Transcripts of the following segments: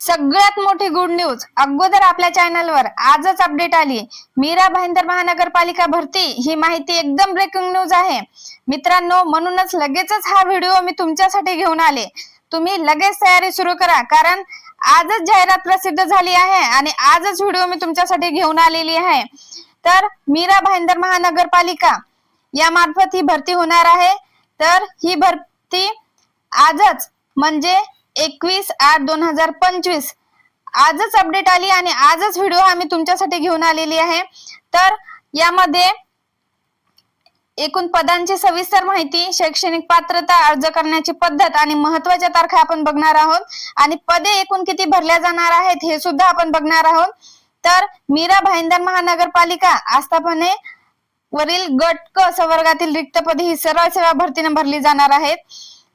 सगळ्यात मोठी good news अगोदर आपल्या चॅनलवर आजच अपडेट आली. मीरा भाईंदर महानगरपालिका भरती ही माहिती एकदम ब्रेकिंग न्यूज आहे. मित्रांनो म्हणूनच लगेचच हा व्हिडिओ मी तुमच्यासाठी घेऊन आले. तुम्ही लगेच तयारी सुरू करा कारण आजच जाहिरात प्रसिद्ध झाली आहे आणि आजच व्हिडिओ मी तुमच्यासाठी घेऊन आलेली आहे. तर मीरा भाईंदर महानगरपालिका या मार्फत ही भरती होणार आहे. तर ही भरती आजच म्हणजे एकवीस आठ दोन हजार पंचवीस. आजच अपडेट आली आणि आजच व्हिडिओ आम्ही तुमच्यासाठी घेऊन आलेली आहे. तर यामध्ये एकूण पदांची सविस्तर माहिती शैक्षणिक पात्रता अर्ज करण्याची पद्धत आणि महत्त्वाच्या तारखा आपण बघणार आहोत. आणि पदे एकूण किती भरल्या जाणार आहेत हे सुद्धा आपण बघणार आहोत. तर मीरा भाईंदर महानगरपालिका आस्थापने वरील गट क संवर्गातील रिक्त पदे ही सरळ सेवा भरतीने भरली जाणार आहेत.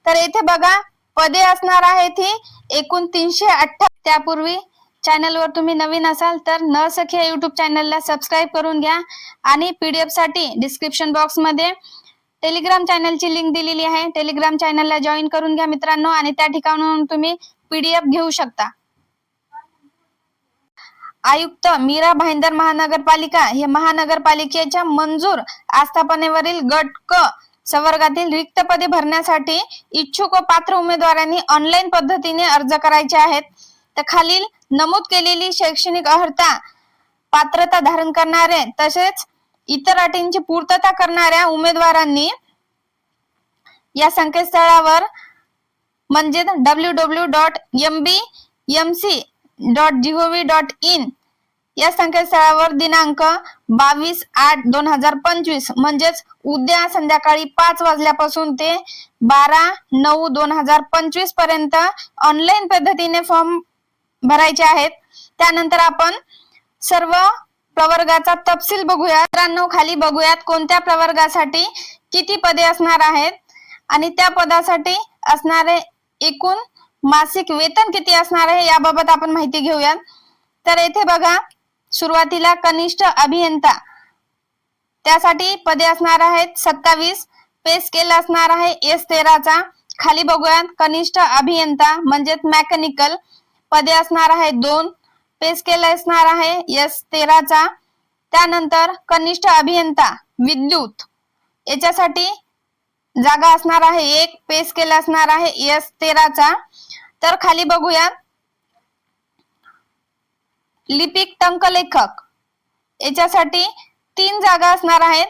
तर येथे बघा पदे असणार आहेत ही एकूण तीनशे अठ्ठा त्यापूर्वी चॅनलवर तुम्ही नवीन असाल तर न सखी या युट्यूब चॅनलला सबस्क्राईब करून घ्या आणि पीडीएफसाठी डिस्क्रिप्शन बॉक्समध्ये टेलिग्राम चॅनलची लिंक दिलेली आहे. टेलिग्राम चॅनलला जॉईन करून घ्या मित्रांनो आणि त्या ठिकाणाहून तुम्ही पीडीएफ घेऊ शकता. आयुक्त मीरा भाईंदर महानगरपालिका हे महानगरपालिकेच्या मंजूर आस्थापनेवरील गट क संवर्गातील रिक्त पदे भरण्यासाठी इच्छुक व पात्र उमेदवारांनी ऑनलाईन पद्धतीने अर्ज करायचे आहेत. तर खालील नमूद केलेली शैक्षणिक अर्हता पात्रता धारण करणारे तसेच इतर अटींची पूर्तता करणाऱ्या उमेदवारांनी या संकेतस्थळावर म्हणजे W W dot M B M C dot G O V dot in या संकेतस्थळावर दिनांक बावीस आठ दोन हजार पंचवीस म्हणजेच उद्या संध्याकाळी पाच वाजल्यापासून ते बारा नऊ दोन हजार पंचवीसपर्यंत ऑनलाईन पद्धतीने फॉर्म भरायचे आहेत. त्यानंतर आपण सर्व प्रवर्गाचा तपशील बघूया. मित्रांनो खाली बघूयात कोणत्या प्रवर्गासाठी किती पदे असणार आहेत आणि त्या पदासाठी असणारे एकूण मासिक वेतन किती असणार आहे याबाबत आपण माहिती घेऊयात. तर येथे बघा सुरुवातीला कनिष्ठ अभियंता. त्यासाठी पदे असणार आहेत सत्तावीस पे स्केल असणार आहे एस तेराचा. खाली बघूयात कनिष्ठ अभियंता म्हणजेच मेकॅनिकल पदे असणार आहे दोन पे स्केल असणार आहे एस तेराचा. त्यानंतर कनिष्ठ अभियंता विद्युत. याच्यासाठी जागा असणार आहे एक पे स्केल असणार आहे एस तेराचा. तर खाली बघूया लिपिक टंकलेखक. याच्यासाठी तीन जागा असणार आहेत.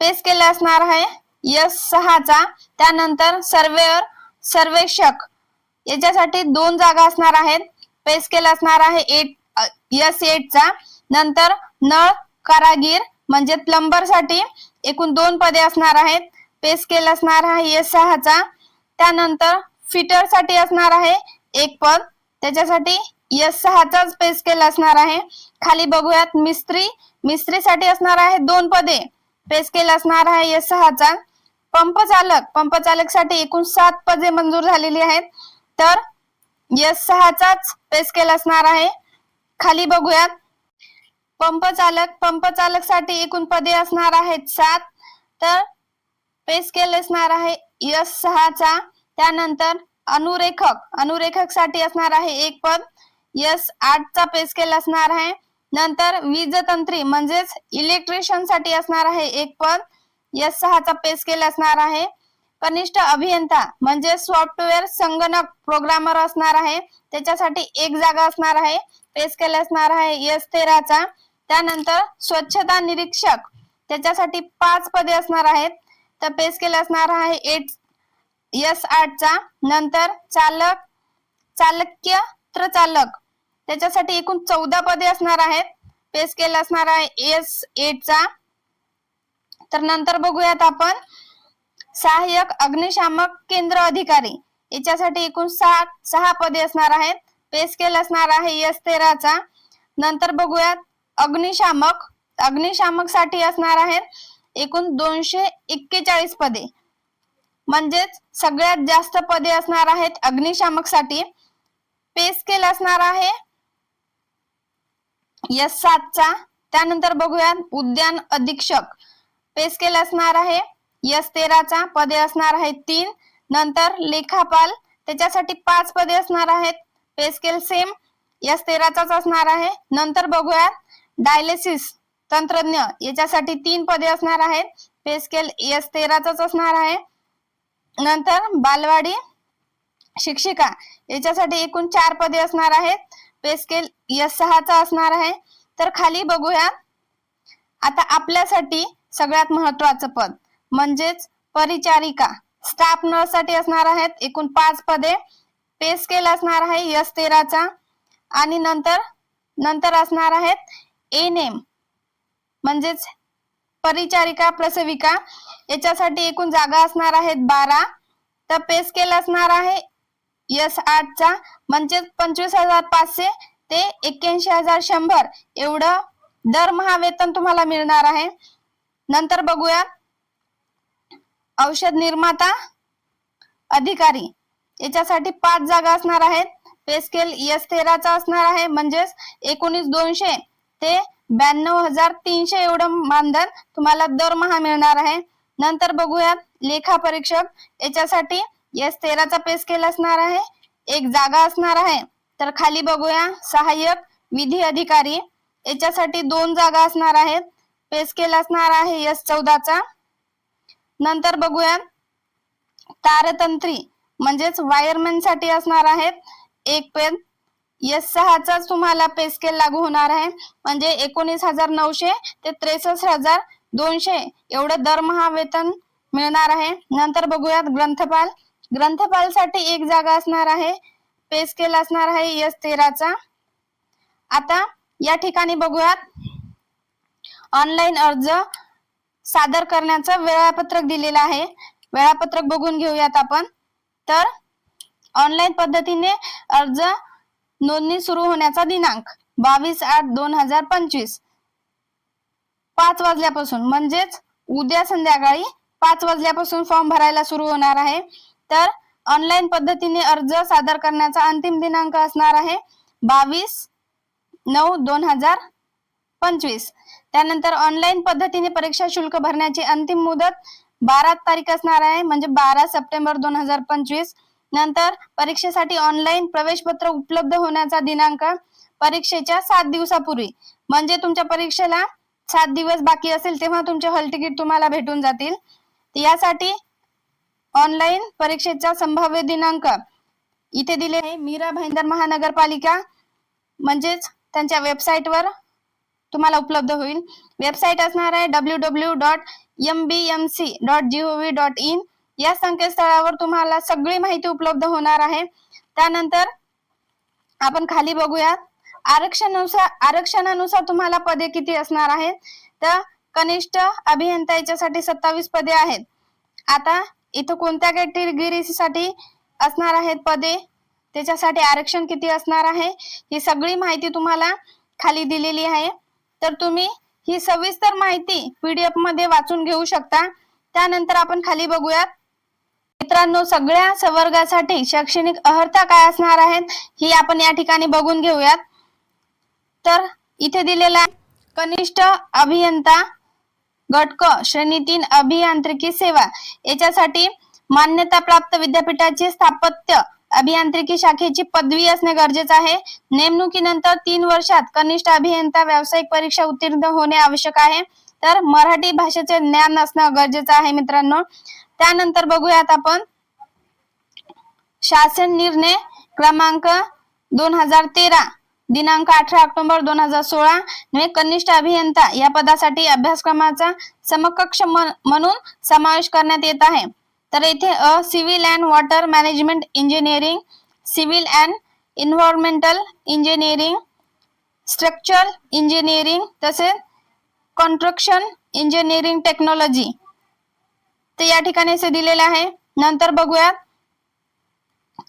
पेस केले असणार आहे. यस सहाचा. त्यानंतर सर्वेअर सर्वेक्षक. याच्यासाठी दोन जागा असणार आहेत. पेस स्केल असणार आहे एट यस एटचा. नंतर नळ कारागीर म्हणजे प्लंबरसाठी एकूण दोन पदे असणार आहेत. पेस स्केल असणार आहे यस सहाचा. त्यानंतर फिटरसाठी असणार आहे एक पद. त्याच्यासाठी यस सहाचाच पे स्केल असणार आहे. खाली बघूयात मिस्त्री. मिस्त्रीसाठी असणार आहे दोन पदे. पे स्केल असणार आहे यस सहाचा. पंप चालक. पंप चालकसाठी एकूण सात पदे मंजूर झालेली आहेत. तर यस सहाचाच पे स्केल असणार आहे. खाली बघूयात. पंप चालक. पंप चालकसाठी एकूण पदे असणार आहेत सात. तर पे स्केल असणार आहे यस सहाचा. त्यानंतर अनुरेखक अनुरेखकसाठी असणार आहे एक पद. यस आठचा पे स्केल असणार आहे. नंतर वीजतंत्री म्हणजेच इलेक्ट्रिशियनसाठी असणार आहे एक पद. यस सहाचा पे स्केल असणार आहे. कनिष्ठ अभियंता म्हणजे सॉफ्टवेअर संगणक प्रोग्रामर असणार आहे. त्याच्यासाठी एक जागा असणार आहे. पे स्केल असणार आहे. यस तेराचा त्यानंतर स्वच्छता निरीक्षक त्याच्यासाठी पाच पदे असणार आहेत. तर पे स्केल असणार आहे एट एस आठचा नंतर चालक चालक्य चालक त्याच्यासाठी एकूण चौदा पदे असणार आहेत. पे स्केल असणार आहे एस एटचा तर नंतर बघूयात आपण. सहाय्यक अग्निशामक केंद्र अधिकारी. याच्यासाठी एकूण सहा सहा पदे असणार आहेत. पे स्केल असणार आहे एस तेराचा नंतर बघूयात अग्निशामक. अग्निशामकसाठी असणार आहेत एकूण दोनशे एक्केचाळीस पदे. म्हणजेच सगळ्यात जास्त पदे असणार आहेत अग्निशामकसाठी पे स्केल असणार आहे यस सातचा त्यानंतर बघूया उद्यान अधीक्षक. पे स्केल असणार आहे यस तेराचा पदे असणार आहेत तीन. नंतर लेखापाल. त्याच्यासाठी पाच पदे असणार आहेत. पे स्केल सेम यस तेराचाच असणार आहे. नंतर बघूयात डायलिसिस तंत्रज्ञ. याच्यासाठी तीन पदे असणार आहेत. पे स्केल यस तेराचाच असणार आहे. नंतर बालवाडी शिक्षिका याच्यासाठी एकूण चार पदे असणार आहेत. पे स्केल एस सहाचा असणार आहे. तर खाली बघूया. आता आपल्यासाठी सगळ्यात महत्वाचं पद म्हणजेच परिचारिका. स्टाफ नर्ससाठी असणार आहेत एकूण पाच पदे. पे स्केल असणार आहे यस तेराचा. आणि नंतर नंतर असणार आहेत एन एम म्हणजेच परिचारिका प्रसविका याच्यासाठी एकूण जागा असणार आहेत बारा. तर पे स्केल असणार आहे यस आठचा. म्हणजेच पंचवीस हजार पाचशे ते एक्क्याऐंशी हजार शंभर. एवढं दरमहा वेतन तुम्हाला मिळणार आहे. नंतर बघूया. औषध निर्माता अधिकारी. याच्यासाठी पाच जागा असणार आहेत. पे स्केल एस तेराचा असणार आहे. म्हणजेच एकोणीस दोनशे ते ब्याण्णव हजार तीनशे एवढं मानधन तुम्हाला दरमहा मिळणार आहे. नंतर बघूयात लेखा परीक्षक याच्यासाठी एस तेराचा पे स्केल असणार आहे. एक जागा असणार आहे. तर खाली बघूया. सहाय्यक विधी अधिकारी याच्यासाठी दोन जागा असणार आहेत. पे स्केल असणार आहे एस चौदाचा. नंतर बघूया. तारतंत्री म्हणजेच वायरमॅनसाठी असणार आहेत. एक पेन. एस सहाचाच तुम्हाला पे स्केल लागू होणार आहे. म्हणजे एकोणीस हजार नऊशे ते त्रेसष्ट हजार दोनशे एवढं दरमहा वेतन मिळणार आहे. नंतर बघूयात ग्रंथपाल. ग्रंथपाल साठी एक जागा असणार आहे. पे स्केल असणार आहे एस तेराचा. आता या ठिकाणी बघूयात. ऑनलाईन अर्ज सादर करण्याचं वेळापत्रक दिलेलं आहे. वेळापत्रक बघून घेऊयात आपण. तर ऑनलाईन पद्धतीने अर्ज नोंदणी सुरू होण्याचा दिनांक बावीस आठ दोन हजार पंचवीस. पाच वाजल्यापासून म्हणजेच उद्या संध्याकाळी पाच वाजल्यापासून फॉर्म भरायला सुरू होणार आहे. तर ऑनलाईन पद्धतीने अर्ज सादर करण्याचा अंतिम दिनांक असणार आहे बावीस नऊ दोन हजार पंचवीस. त्यानंतर ऑनलाईन पद्धतीने परीक्षा शुल्क भरण्याची अंतिम मुदत बारा तारीख असणार आहे म्हणजे बारा सप्टेंबर दोन हजार पंचवीस. नंतर परीक्षेसाठी ऑनलाईन प्रवेशपत्र उपलब्ध होण्याचा दिनांक परीक्षेच्या सात दिवसापूर्वी. म्हणजे तुमच्या परीक्षेला सात दिवस बाकी असेल तेव्हा तुमचे हॉल तिकीट तुम्हाला भेटून जातील. यासाठी ऑनलाईन परीक्षेचा संभाव्य दिनांक इथे दिले आहे. मीरा भाईंदर महानगरपालिका म्हणजेच त्यांच्या वेबसाईटवर तुम्हाला उपलब्ध होईल. वेबसाईट असणार आहे W W dot M B M C dot G O V dot in या संकेतस्थळावर तुम्हाला सगळी माहिती उपलब्ध होणार आहे. त्यानंतर आपण खाली बघूया आरक्षणानुसार आरक्षणानुसार तुम्हाला पदे किती असणार आहेत? तर कनिष्ठ अभियंता याच्यासाठी सत्तावीस पदे आहेत. आता इथं कोणत्या कॅटेगरीसाठी असणार आहेत पदे? त्याच्यासाठी आरक्षण किती असणार आहे? ही सगळी माहिती तुम्हाला खाली दिलेली आहे. तर तुम्ही ही सविस्तर माहिती पीडीएफमध्ये वाचून घेऊ शकता. त्यानंतर आपण खाली बघूयात. मित्रांनो सगळ्या संवर्गासाठी शैक्षणिक अर्हता काय असणार आहेत ही आपण या ठिकाणी बघून घेऊयात. तर इथे दिलेला कनिष्ठ अभियंता गटक श्रेणी तीन अभियांत्रिकी सेवा. याच्यासाठी मान्यता प्राप्त विद्यापीठाची स्थापत्य अभियांत्रिकी शाखेची पदवी असणे गरजेचं आहे. नेमणुकीनंतर तीन वर्षात कनिष्ठ अभियंता व्यावसायिक परीक्षा उत्तीर्ण होणे आवश्यक आहे. तर मराठी भाषेचे ज्ञान असणं गरजेचं आहे मित्रांनो. त्यानंतर बघूयात आपण. शासन निर्णय क्रमांक दोन हजार तेरा दिनांक अठरा ऑक्टोबर दोन हजार सोळा नवे कनिष्ठ अभियंता या पदासाठी अभ्यासक्रमाचा समकक्ष म्हणून समावेश करण्यात येत आहे. तर येथे अ civil and water management engineering civil and environmental engineering structural engineering तसेच कॉन्स्ट्रक्शन इंजिनिअरिंग टेक्नॉलॉजी ते या ठिकाणी असे दिलेले आहे. नंतर बघूयात.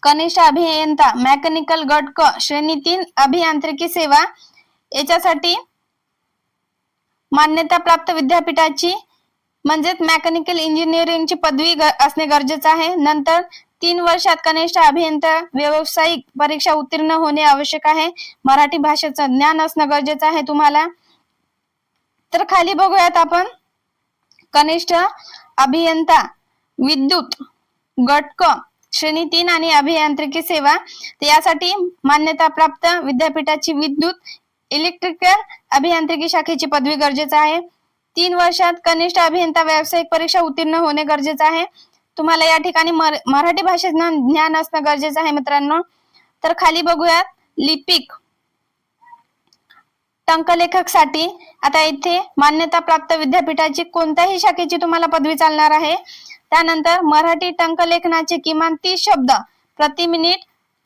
कनिष्ठ अभियंता मेकॅनिकल गट क श्रेणी तीन अभियांत्रिकी सेवा. याच्यासाठी मान्यता प्राप्त विद्यापीठाची म्हणजेच मेकॅनिकल इंजिनिअरिंगची पदवी असणे गरजेचं आहे. नंतर तीन वर्षात कनिष्ठ अभियंता व्यावसायिक परीक्षा उत्तीर्ण होणे आवश्यक आहे. मराठी भाषेचं ज्ञान असणं गरजेचं आहे तुम्हाला. तर खाली बघूयात आपण. कनिष्ठ अभियंता विद्युत गटक श्रेणी तीन आणि अभियांत्रिकी सेवा यासाठी मान्यता प्राप्त विद्यापीठाची विद्युत इलेक्ट्रिकल अभियांत्रिकी शाखेची पदवी गरजेचं आहे. तीन वर्षात कनिष्ठ अभियंता व्यावसायिक परीक्षा उत्तीर्ण होणे गरजेचं आहे. तुम्हाला या ठिकाणी मर- मराठी भाषेत ज्ञान असणं गरजेचं आहे मित्रांनो. तर खाली बघूयात लिपिक टंकलेखकसाठी आता इथे मान्यता प्राप्त विद्यापीठाची कोणत्याही शाखेची तुम्हाला पदवी चालणार आहे. त्यानंतर मराठी टंकलेखनाचे किमान तीस शब्द प्रति मिनिट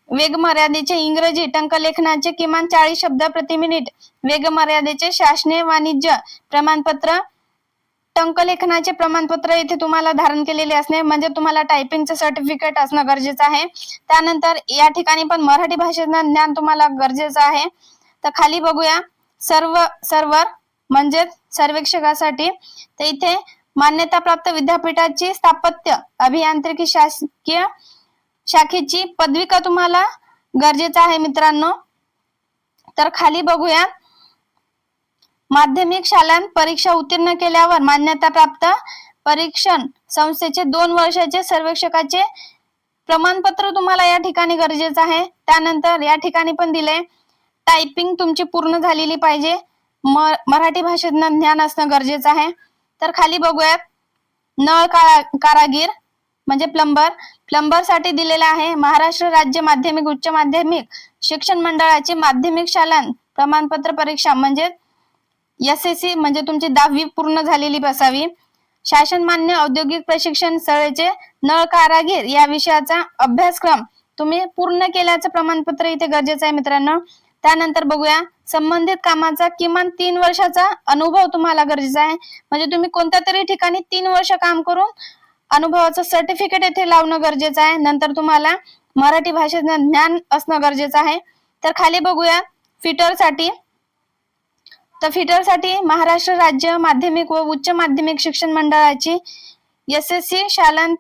वेग मर्यादेचे इंग्रजी टंकलेखनाचे किमान चाळीस शब्द प्रति मिनिट वेग मर्यादेचे शासने वाणिज्य प्रमाणपत्र टंकलेखनाचे प्रमाणपत्र इथे तुम्हाला धारण केलेले असणे म्हणजे तुम्हाला टायपिंगचं सर्टिफिकेट असणं गरजेचं आहे. त्यानंतर या ठिकाणी पण मराठी भाषेचं ज्ञान तुम्हाला गरजेचं आहे. तर खाली बघूया. सर्व सर्वर म्हणजेच सर्वेक्षकासाठी. तर इथे मान्यताप्राप्त विद्यापीठाची स्थापत्य अभियांत्रिकी शासकीय शाखेची पदविका तुम्हाला गरजेचं आहे मित्रांनो? तर खाली बघूया. माध्यमिक शालांत परीक्षा उत्तीर्ण केल्यावर मान्यता प्राप्त परीक्षण संस्थेचे दोन वर्षाचे सर्वेक्षकाचे प्रमाणपत्र तुम्हाला या ठिकाणी गरजेचं आहे. त्यानंतर या ठिकाणी पण दिले. टायपिंग तुमची पूर्ण झालेली पाहिजे. मराठी भाषेतनं ज्ञान असणं गरजेचं आहे. तर खाली बघूयात. नळ कारा कारागीर म्हणजे प्लंबर प्लंबरसाठी दिलेला आहे महाराष्ट्र राज्य माध्यमिक उच्च माध्यमिक शिक्षण मंडळाची माध्यमिक शालांत प्रमाणपत्र परीक्षा म्हणजे एस एस सी म्हणजे तुमची दहावी पूर्ण झालेली असावी शासन मान्य औद्योगिक प्रशिक्षण स्थळेचे नळ कारागीर या विषयाचा अभ्यासक्रम तुम्ही पूर्ण केल्याचं प्रमाणपत्र इथे गरजेचं आहे मित्रांनो. त्यानंतर बघूया. संबंधित कामाचा किमान तीन वर्षाचा अनुभव तुम्हाला गरजेचा आहे. म्हणजे तुम्ही कोणत्या तरी ठिकाणी तीन वर्ष काम करून अनुभवाचं सर्टिफिकेट येथे लावणं गरजेचं आहे. नंतर तुम्हाला मराठी भाषेचं ज्ञान असणं गरजेचं आहे. तर खाली बघूया फिटरसाठी तर फिटरसाठी महाराष्ट्र राज्य माध्यमिक व उच्च माध्यमिक शिक्षण मंडळाची एस एस सी शालांत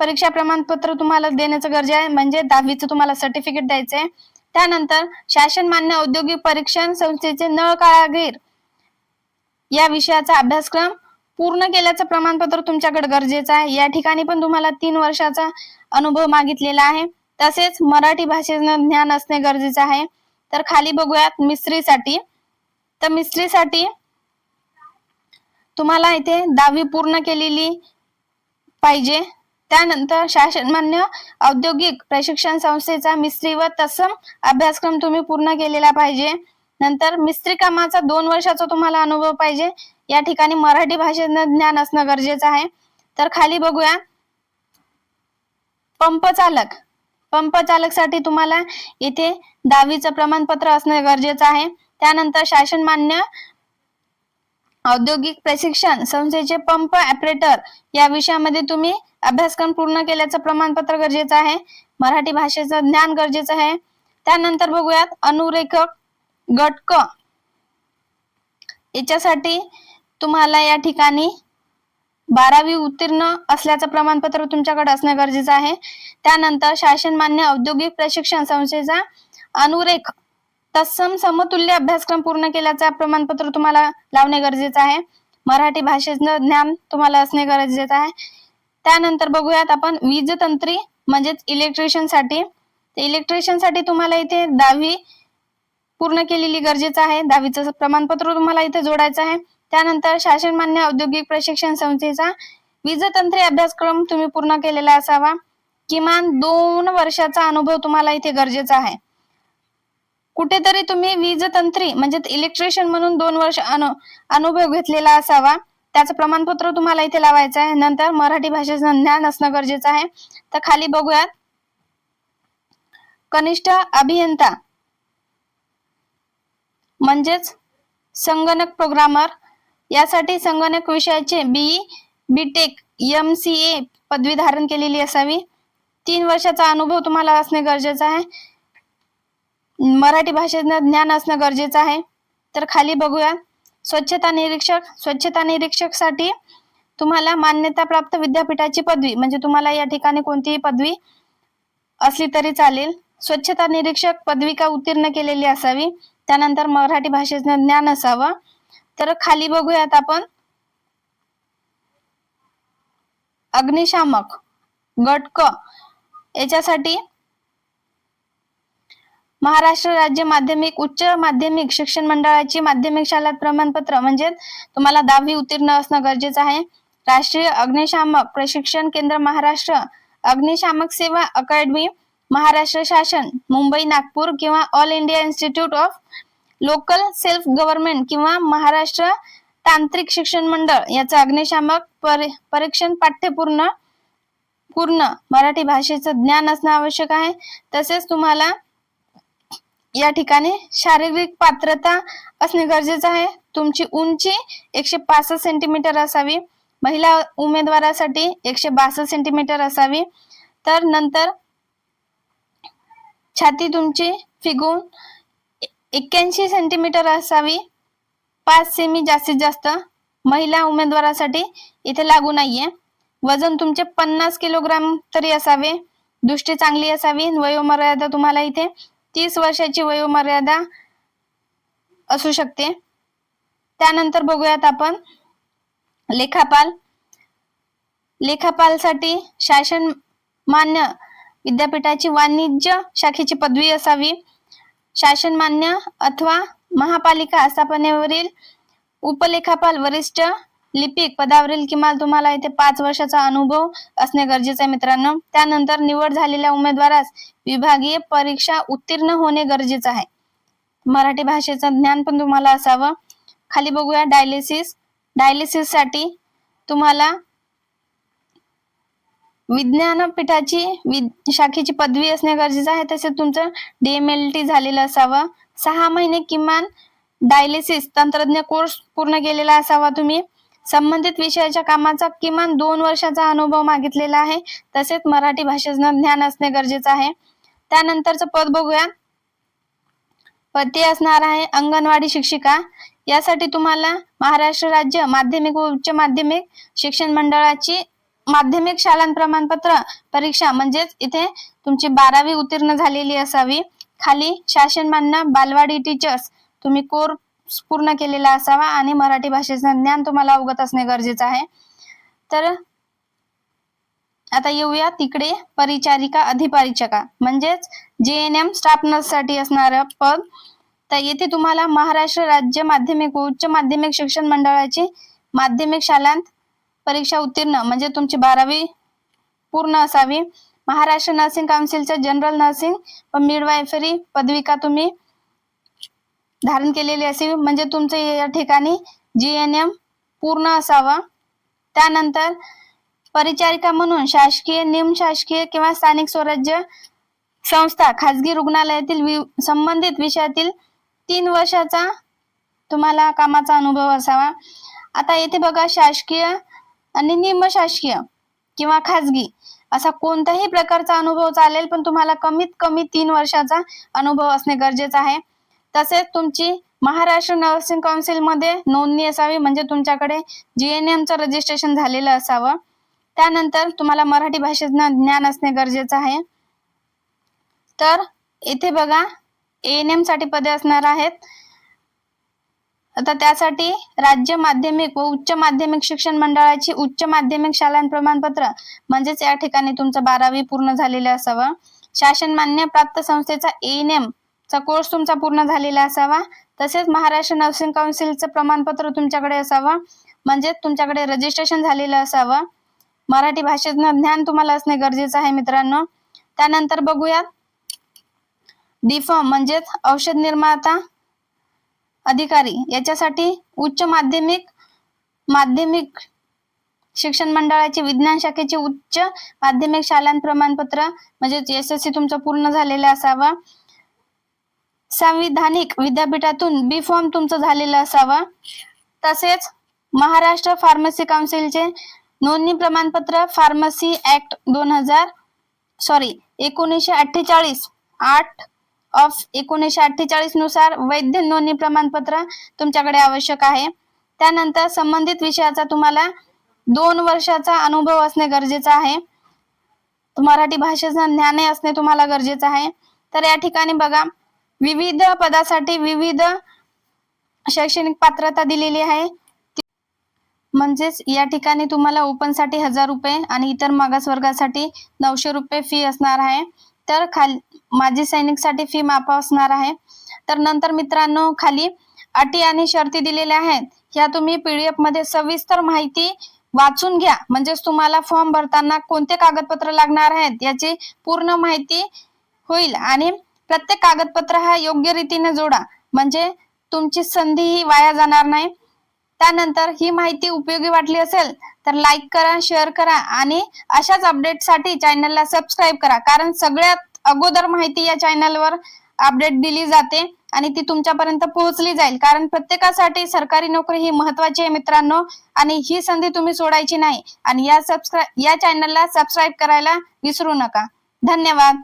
परीक्षा प्रमाणपत्र तुम्हाला देण्याचं गरजे आहे. म्हणजे दहावीचं तुम्हाला सर्टिफिकेट द्यायचं आहे त्यानंतर शासन मान्य औद्योगिक परीक्षण संस्थेचे नळ कारागीर या विषयाचा अभ्यासक्रम पूर्ण केल्याचं प्रमाणपत्र तुमच्याकडे गरजेचं आहे. या ठिकाणी पण तुम्हाला तीन वर्षाचा अनुभव मागितलेला आहे. तसेच मराठी भाषेचं ज्ञान असणे गरजेचं आहे. तर खाली बघूयात मिस्त्रीसाठी. तर मिस्त्रीसाठी तुम्हाला इथे दहावी पूर्ण केलेली पाहिजे. त्यानंतर शासनमान्य औद्योगिक प्रशिक्षण संस्थेचा मिस्त्री व तत्सम अभ्यासक्रम तुम्ही पूर्ण केलेला पाहिजे. नंतर मिस्त्री कामाचा दोन वर्षाचा तुम्हाला अनुभव पाहिजे. या ठिकाणी मराठी भाषेचं ज्ञान असणं गरजेचं आहे. तर खाली बघूया. पंप चालक. पंप चालकसाठी तुम्हाला इथे दहावीचं प्रमाणपत्र असणं गरजेचं आहे. त्यानंतर शासन मान्य औद्योगिक प्रशिक्षण संस्थेचे पंप ऑपरेटर या विषयामध्ये तुम्ही अभ्यासक्रम पूर्ण केल्याचं प्रमाणपत्र गरजेचं आहे. मराठी भाषेचं ज्ञान गरजेचं आहे. त्यानंतर बघूयात अनुरेखक गटक याच्यासाठी तुम्हाला या ठिकाणी बारावी उत्तीर्ण असल्याचं प्रमाणपत्र तुमच्याकडे असणं गरजेचं आहे. त्यानंतर शासन मान्य औद्योगिक प्रशिक्षण संस्थेचा अनुरेख तत्सम समतुल्य अभ्यासक्रम पूर्ण केल्याचा प्रमाणपत्र तुम्हाला लावणे गरजेचं आहे. मराठी भाषेचं ज्ञान तुम्हाला असणे गरजेचं आहे. त्यानंतर बघूयात आपण वीज तंत्री म्हणजेच इलेक्ट्रिशियनसाठी. इलेक्ट्रिशियनसाठी तुम्हाला इथे दहावी पूर्ण केलेली गरजेचं आहे. दहावीचं प्रमाणपत्र तुम्हाला इथे जोडायचं आहे. त्यानंतर शासन मान्य औद्योगिक प्रशिक्षण संस्थेचा वीज तंत्री अभ्यासक्रम तुम्ही पूर्ण केलेला असावा. किमान दोन वर्षाचा अनुभव तुम्हाला इथे गरजेचा आहे. कुठेतरी तुम्ही वीज तंत्री म्हणजे इलेक्ट्रिशियन म्हणून दोन वर्ष अनु अनुभव घेतलेला असावा. त्याचं प्रमाणपत्र तुम्हाला इथे लावायचं आहे. नंतर मराठी भाषेचं ज्ञान असणं गरजेचं आहे. तर खाली बघूयात. कनिष्ठ अभियंता म्हणजेच संगणक प्रोग्रामर यासाठी संगणक विषयाचे B tech M C A पदवी धारण केलेली असावी. तीन वर्षाचा अनुभव तुम्हाला असणे गरजेचं आहे. मराठी भाषेचं ज्ञान असणं गरजेचं आहे. तर खाली बघूया. स्वच्छता निरीक्षक स्वच्छता निरीक्षकसाठी तुम्हाला मान्यताप्राप्त विद्यापीठाची पदवी म्हणजे तुम्हाला या ठिकाणी कोणतीही पदवी असली तरी चालेल. स्वच्छता निरीक्षक पदविका उत्तीर्ण केलेली असावी. त्यानंतर मराठी भाषेचं ज्ञान असावं. तर खाली बघूयात आपण. अग्निशामक गटक याच्यासाठी महाराष्ट्र राज्य माध्यमिक उच्च माध्यमिक शिक्षण मंडळाची माध्यमिक शाळा प्रमाणपत्र म्हणजे तुम्हाला दहावी उत्तीर्ण असणं गरजेचं आहे. राष्ट्रीय अग्निशामक प्रशिक्षण केंद्र महाराष्ट्र अग्निशामक सेवा अकॅडमी महाराष्ट्र शासन मुंबई नागपूर किंवा all India institute of local self government किंवा महाराष्ट्र तांत्रिक शिक्षण मंडळ याचं अग्निशामक परीक्षण पाठ्यपूर्ण पूर्ण मराठी भाषेचं ज्ञान असणं आवश्यक आहे. तसेच तुम्हाला या ठिकाणी शारीरिक पात्रता असणे गरजेचं आहे. तुमची उंची एकशे पासष्ट सेंटीमीटर असावी. महिला उमेदवारासाठी एकशे बासष्ट सेंटीमीटर असावी. तर नंतर छाती तुमची फिगून एक्क्याऐंशी सेंटीमीटर असावी. पाच सेमी जास्तीत जास्त महिला उमेदवारासाठी इथे लागू नाहीये. वजन तुमचे पन्नास किलोग्राम तरी असावे. दृष्टी चांगली असावी. वयोमर्यादा तुम्हाला इथे तीस वर्षाची वयोमर्यादा असू शकते. त्यानंतर बघूयात आपण लेखापाल. लेखापालसाठी शासन मान्य विद्यापीठाची वाणिज्य शाखेची पदवी असावी. शासन मान्य अथवा महापालिका स्थापनेवरील उपलेखापाल वरिष्ठ लिपिक पदावरील किमान तुम्हाला इथे पाच वर्षाचा अनुभव असणे गरजेचे आहे मित्रांनो. त्यानंतर निवड झालेल्या उमेदवारास विभागीय परीक्षा उत्तीर्ण होणे गरजेचं आहे. मराठी भाषेचं ज्ञान पण तुम्हाला असावं. खाली बघूया डायलिसिस. डायलिसिससाठी तुम्हाला विज्ञानपीठाची वि- शाखेची पदवी असणे गरजेचं आहे. तसेच तुमचं डीएमएलटी झालेलं असावं. सहा महिने किमान डायलिसिस तंत्रज्ञ कोर्स पूर्ण केलेला असावा तुम्ही. संबंधित विषयाच्या कामाचा किमान दोन वर्षाचा अनुभव मागितलेला आहे. तसेच मराठी भाषेचं ज्ञान असणे गरजेचं आहे. त्यानंतरचं पद बघूया. पती असणार आहे अंगणवाडी शिक्षिका. यासाठी तुम्हाला महाराष्ट्र राज्य माध्यमिक व उच्च माध्यमिक शिक्षण मंडळाची माध्यमिक शाळा प्रमाणपत्र परीक्षा म्हणजेच इथे तुमची बारावी उत्तीर्ण झालेली असावी. खाली शासन मान्य बालवाडी टीचर्स तुम्ही कोर पूर्ण केलेला असावा आणि मराठी भाषेचं ज्ञान तुम्हाला अवगत असणे गरजेचं आहे. तर आता येऊया तिकडे परिचारिका अधिपरिचका म्हणजेच जे एन एम स्टाफ नर्ससाठी असणारं पद. तर येथे तुम्हाला महाराष्ट्र राज्य माध्यमिक उच्च माध्यमिक शिक्षण मंडळाची माध्यमिक शालांत परीक्षा उत्तीर्ण म्हणजे तुमची बारावी पूर्ण असावी. महाराष्ट्र नर्सिंग काउन्सिलचं जनरल नर्सिंग व मिडवायफरी पदविका तुम्ही धारण केलेली असावी म्हणजे तुमचं या ठिकाणी जी एन एम पूर्ण असावं. त्यानंतर परिचारिका म्हणून शासकीय निमशासकीय किंवा स्थानिक स्वराज्य संस्था खाजगी रुग्णालयातील वि- संबंधित विषयातील तीन वर्षाचा तुम्हाला कामाचा अनुभव असावा. आता येथे बघा शासकीय आणि निमशासकीय किंवा खाजगी असा कोणत्याही प्रकारचा अनुभव चालेल पण तुम्हाला कमीत कमी तीन वर्षाचा अनुभव असणे गरजेचं आहे. तसेच तुमची महाराष्ट्र नर्सिंग काउन्सिलमध्ये नोंदणी असावी म्हणजे तुमच्याकडे जी एन एमचं रजिस्ट्रेशन झालेलं असावं. त्यानंतर तुम्हाला मराठी भाषेचं ज्ञान असणे गरजेचं आहे. तर इथे बघा एएनएमसाठी पदे असणार आहेत. आता त्यासाठी राज्य माध्यमिक व उच्च माध्यमिक शिक्षण मंडळाची उच्च माध्यमिक शालांत प्रमाणपत्र म्हणजेच या ठिकाणी तुमचं बारावी पूर्ण झालेलं असावं. शासन मान्य प्राप्त संस्थेचा एएनएम चा कोर्स तुमचा पूर्ण झालेला असावा. तसेच महाराष्ट्र नर्सिंग काउन्सिलचं प्रमाणपत्र तुमच्याकडे असावं. म्हणजे तुमच्याकडे रजिस्ट्रेशन झालेलं असावं. मराठी भाषेतनं ज्ञान तुम्हाला असणे गरजेचं आहे मित्रांनो. त्यानंतर बघूयात. डीफॉर्म म्हणजेच औषध निर्माता अधिकारी. याच्यासाठी उच्च माध्यमिक माध्यमिक शिक्षण मंडळाची विज्ञान शाखेचे उच्च माध्यमिक शालांत प्रमाणपत्र म्हणजेच एस एस सी तुमचं पूर्ण झालेलं असावं. संविधानिक विद्यापीठातून बी फॉर्म तुमचं झालेलं असावं. तसेच महाराष्ट्र फार्मसी काउन्सिलचे नोंदणी प्रमाणपत्र फार्मसी ऍक्ट दोन हजार सॉरी एकोणीसशे अठ्ठेचाळीस आठ ऑफ एकोणीसशे अठ्ठेचाळीसनुसार वैद्य नोंदणी प्रमाणपत्र तुमच्याकडे आवश्यक आहे. त्यानंतर संबंधित विषयाचा तुम्हाला दोन वर्षाचा अनुभव असणे गरजेचं आहे. मराठी भाषेचं ज्ञान असणे तुम्हाला गरजेचं आहे. तर या ठिकाणी बघा विविध पदासाठी विविध शैक्षणिक पात्रता दिलेली आहे. म्हणजेच या ठिकाणी तुम्हाला ओपनसाठी हजार रुपये आणि इतर मागास वर्गासाठी नऊशे रुपये फी असणार आहे. तर खाली माजी सैनिकसाठी फी माफ असणार आहे. तर नंतर मित्रांनो खाली अटी आणि शर्ती दिलेल्या आहेत. ह्या तुम्ही पीडीएफमध्ये सविस्तर माहिती वाचून घ्या. म्हणजेच तुम्हाला फॉर्म भरताना कोणते कागदपत्र लागणार आहेत याची पूर्ण माहिती होईल. आणि प्रत्येक कागदपत्र हा योग्य रीतीने जोडा. म्हणजे तुमची संधी ही वाया जाणार नाही. त्यानंतर ही माहिती उपयोगी वाटली असेल तर लाईक करा शेअर करा आणि अशाच अपडेटसाठी चॅनलला सबस्क्राईब करा. कारण सगळ्यात अगोदर माहिती या चॅनलवर अपडेट दिली जाते आणि ती तुमच्यापर्यंत पोहोचली जाईल. कारण प्रत्येकासाठी सरकारी नोकरी ही महत्वाची आहे मित्रांनो आणि ही संधी तुम्ही सोडायची नाही. आणि या सबस्क्राईब या चॅनलला सबस्क्राईब करायला विसरू नका. धन्यवाद.